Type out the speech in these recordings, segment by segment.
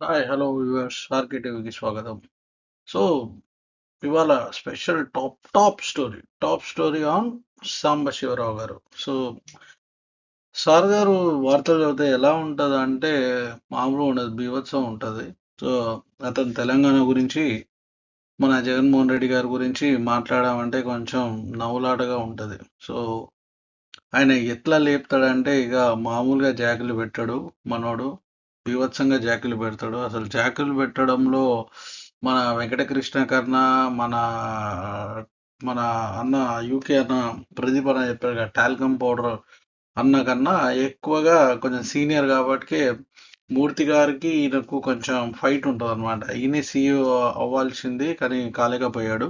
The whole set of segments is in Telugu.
హాయ్ హలో వ్యూవర్స్ ఆర్కే టీవీకి స్వాగతం. సో ఇవాళ special top top story top story on Sambasivarao garu. So sir గారు వార్తలు చదివితే ఎలా ఉంటుంది అంటే మామూలు ఉండదు బీభత్సం ఉంటుంది. సో అతను తెలంగాణ గురించి మన జగన్మోహన్ రెడ్డి గారి గురించి మాట్లాడామంటే కొంచెం నవ్వులాటగా ఉంటుంది. సో ఆయన ఎట్లా లేపుతాడంటే ఇక మామూలుగా జాకులు పెట్టాడు మనోడు. బీభత్సంగా జాకులు పెడతాడు. అసలు జాకులు పెట్టడంలో మన వెంకటకృష్ణ కన్నా మన మన అన్న యూకే అన్న ప్రదీప్ అన్న చెప్పారు కదా టాల్కమ్ పౌడర్ అన్న కన్నా ఎక్కువగా కొంచెం సీనియర్ కాబట్టి మూర్తి గారికి ఈయనకు కొంచెం ఫైట్ ఉంటుంది అనమాట ఈయనే సీఈఓ అవ్వాల్సింది కానీ కాలేకపోయాడు.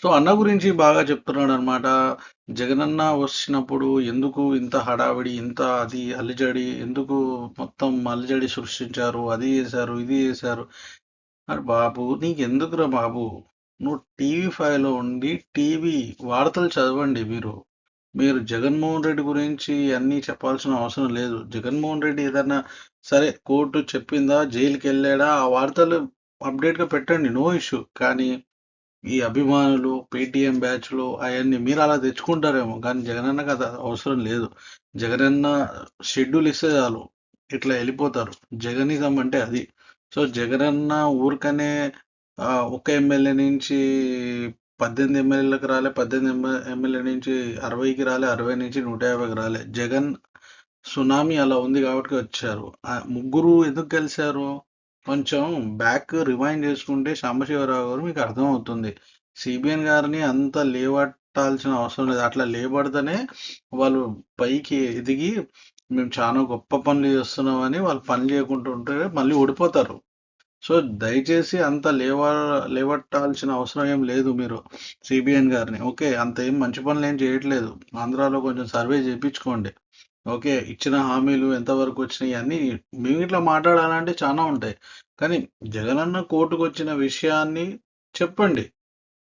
సో అన్న గురించి బాగా చెప్తున్నాడు అనమాట జగనన్న వచ్చినప్పుడు ఎందుకు ఇంత హడావిడి ఇంత అది అలిజడి ఎందుకు మొత్తం అలిజడి సృష్టించారు అది చేశారు ఇది చేశారు? అరే బాబు నీకు ఎందుకురా బాబు? నువ్వు టీవీ ఫైవ్లో ఉండి టీవీ వార్తలు చదవండి మీరు. మీరు జగన్మోహన్ రెడ్డి గురించి అన్నీ చెప్పాల్సిన అవసరం లేదు. జగన్మోహన్ రెడ్డి ఏదన్నా సరే కోర్టు చెప్పిందా జైలుకి వెళ్ళాడా ఆ వార్తలు అప్డేట్గా పెట్టండి నో ఇష్యూ. కానీ ఈ అభిమానులు పేటిఎం బ్యాచ్లు అవన్నీ మీరు అలా తెచ్చుకుంటారేమో. కానీ జగనన్నకి అది అవసరం లేదు. జగనన్న షెడ్యూల్ ఇస్తే చాలు. ఇట్లా వెళ్ళిపోతారు. జగనిజం అంటే అది. సో జగనన్న ఊరికనే ఆ, ఒక ఎమ్మెల్యే నుంచి పద్దెనిమిది ఎమ్మెల్యేలకు రాలే పద్దెనిమిది ఎమ్మెల్యే నుంచి అరవైకి రాలే అరవై నుంచి నూట యాభైకి రాలే. జగన్ సునామీ అలా ఉంది కాబట్టి వచ్చారు. ముగ్గురు ఎందుకు గెలిచారు? కొంచెం బ్యాక్ రిమైండ్ చేసుకుంటే సాంబశివరావు గారు మీకు అర్థమవుతుంది. సిబిఎన్ గారిని అంత లేవట్టాల్సిన అవసరం లేదు. అట్లా లేబడితేనే వాళ్ళు పైకి ఎదిగి మేము చాలా గొప్ప పనులు చేస్తున్నామని వాళ్ళు పని చేయకుండా ఉంటే మళ్ళీ ఓడిపోతారు. సో దయచేసి అంత లేవ లేవట్టాల్సిన అవసరం ఏం లేదు మీరు సిబిఎన్ గారిని. ఓకే అంత ఏం మంచి పనులు ఏం చేయట్లేదు. ఆంధ్రాలో కొంచెం సర్వే చేయించుకోండి. ఓకే ఇచ్చిన హామీలు ఎంతవరకు వచ్చినాయి అన్నీ మేము ఇట్లా మాట్లాడాలంటే చాలా ఉంటాయి. కానీ జగనన్న కోర్టుకు వచ్చిన విషయాన్ని చెప్పండి.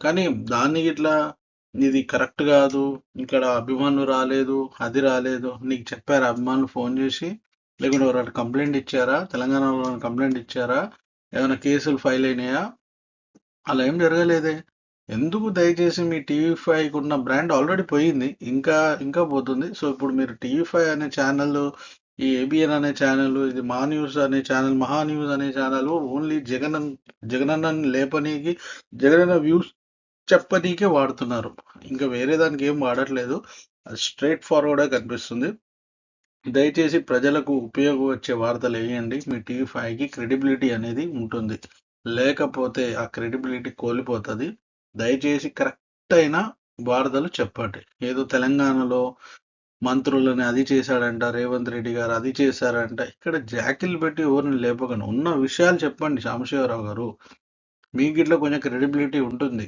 కానీ దాన్ని ఇట్లా ఇది కరెక్ట్ కాదు ఇక్కడ అభిమానులు రాలేదు అది రాలేదు నీకు చెప్పారా? అభిమానులు ఫోన్ చేసి లేకుంటే ఎవరైనా కంప్లైంట్ ఇచ్చారా? తెలంగాణలో కంప్లైంట్ ఇచ్చారా? ఏమైనా కేసులు ఫైల్ అయినాయా? అలా ఏం జరగలేదే. ఎందుకు దయచేసి మీ టీవీ ఫైవ్కి ఉన్న బ్రాండ్ ఆల్రెడీ పోయింది ఇంకా ఇంకా పోతుంది. సో ఇప్పుడు మీరు టీవీ ఫైవ్ అనే ఛానల్ ఈ ఏబిఎన్ అనే ఛానల్ ఇది మా న్యూస్ అనే ఛానల్ మహా న్యూస్ అనే ఛానల్ ఓన్లీ జగన్ జగనన్నని లేపనీకి జగనన్న వ్యూస్ చెప్పనీకే వాడుతున్నారు. ఇంకా వేరే దానికి ఏం వాడట్లేదు. అది స్ట్రైట్ ఫార్వర్డే కనిపిస్తుంది. దయచేసి ప్రజలకు ఉపయోగం వచ్చే వార్తలు వేయండి. మీ టీవీ ఫైవ్కి క్రెడిబిలిటీ అనేది ఉంటుంది. లేకపోతే ఆ క్రెడిబిలిటీ కోల్పోతుంది. దయచేసి కరెక్ట్ అయిన వార్తలు చెప్పండి. ఏదో తెలంగాణలో మంత్రులని అది చేశాడంట రేవంత్ రెడ్డి గారు అది చేశారంట. ఇక్కడ జాకిలు పెట్టి ఎవరిని లేపకండి. ఉన్న విషయాలు చెప్పండి సాంబశివరావు గారు. మీకు ఇట్లా కొంచెం క్రెడిబిలిటీ ఉంటుంది.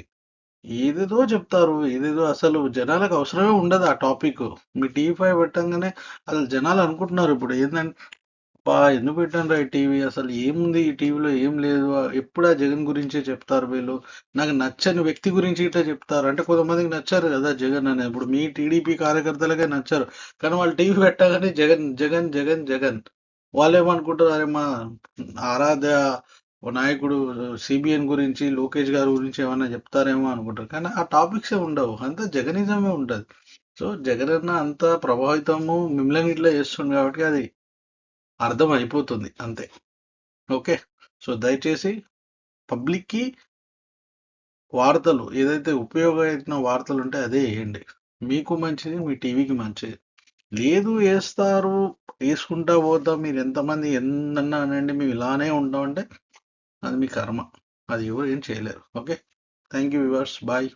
ఏదేదో చెప్తారు ఏదేదో అసలు జనాలకు అవసరమే ఉండదు ఆ టాపిక్. మీ టీ ఫైవ్ పెట్టంగానే అసలు జనాలు అనుకుంటున్నారు ఇప్పుడు ఏంటంటే బా ఎందుకు పెట్టాను ఈ టీవీ? అసలు ఏముంది ఈ టీవీలో? ఏం లేదు. ఎప్పుడా జగన్ గురించే చెప్తారు వీళ్ళు? నాకు నచ్చని వ్యక్తి గురించి ఇట్లా చెప్తారు. అంటే కొంతమందికి నచ్చారు కదా జగన్ అనేది. ఇప్పుడు మీ టీడీపీ కార్యకర్తలకే నచ్చారు. కానీ వాళ్ళు టీవీ పెట్టగానే జగన్ జగన్ జగన్ జగన్. వాళ్ళు ఏమనుకుంటారు? అరే మా ఆరాధ్య నాయకుడు సిబిఎన్ గురించి లోకేష్ గారి గురించి ఏమైనా చెప్తారేమో అనుకుంటారు. కానీ ఆ టాపిక్సే ఉండవు. అంతా జగనిజమే ఉంటుంది. సో జగన్ అన్న అంత ప్రభావితము మిమ్మల్ని ఇట్లా చేస్తుంది కాబట్టి అది అర్థం అయిపోతుంది అంతే. ఓకే. సో దయచేసి పబ్లిక్కి వార్తలు ఏదైతే ఉపయోగమైన వార్తలు ఉంటే అదే వేయండి. మీకు మంచిది మీ టీవీకి మంచిది. లేదు వేస్తారు వేసుకుంటా పోతాం మీరు ఎంతమంది ఎన్నన్నా అనండి మేము ఇలానే ఉంటామంటే అది మీ కర్మ. అది ఎవరు ఏం చేయలేరు. Okay. Thank you viewers bye.